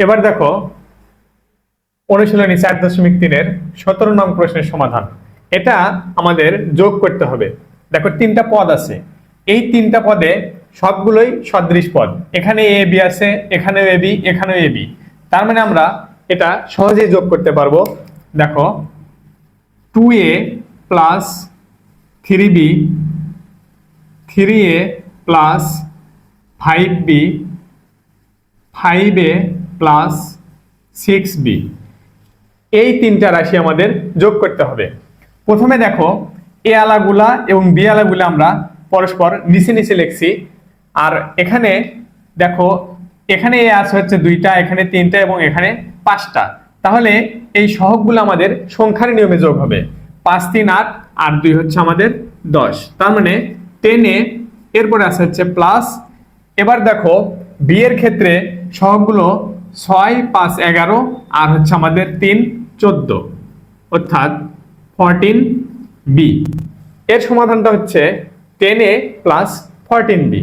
এবার দেখো অনুশীলনী চার দশমিক তিনের সতেরো নং প্রশ্নের সমাধান। এটা আমাদের যোগ করতে হবে। দেখো, তিনটা পদ আছে। এই তিনটা পদে সবগুলোই সদৃশ পদ। এখানে এ, বি আছে, এখানেও এ, বি, এখানেও এ, বি। তার মানে আমরা এটা সহজেই যোগ করতে পারব। দেখো two A plus three B three A plus five B five A plus six B এই তিনটা রাশি আমাদের যোগ করতে হবে। প্রথমে দেখো, এ আলাগুলা এবং বি আলাগুলা আমরা পরস্পর নিচে নিচে লিখছি। আর এখানে দেখো, এখানে এ আছে হচ্ছে দুইটা, এখানে তিনটা এবং এখানে পাঁচটা। তাহলে এই সহগগুলো আমাদের সংখ্যার নিয়মে যোগ হবে। পাঁচ, তিন, আট, আর দুই হচ্ছে আমাদের দশ। তার মানে টেনে এরপরে আছে হচ্ছে প্লাস এবার দেখো, বি এর ক্ষেত্রে সহগগুলো ছয়, পাঁচ, এগারো, আর হচ্ছে আমাদের তিন, চোদ্দ। অর্থাৎ ফরটিন বি এর সমাধানটা হচ্ছে ten A plus fourteen B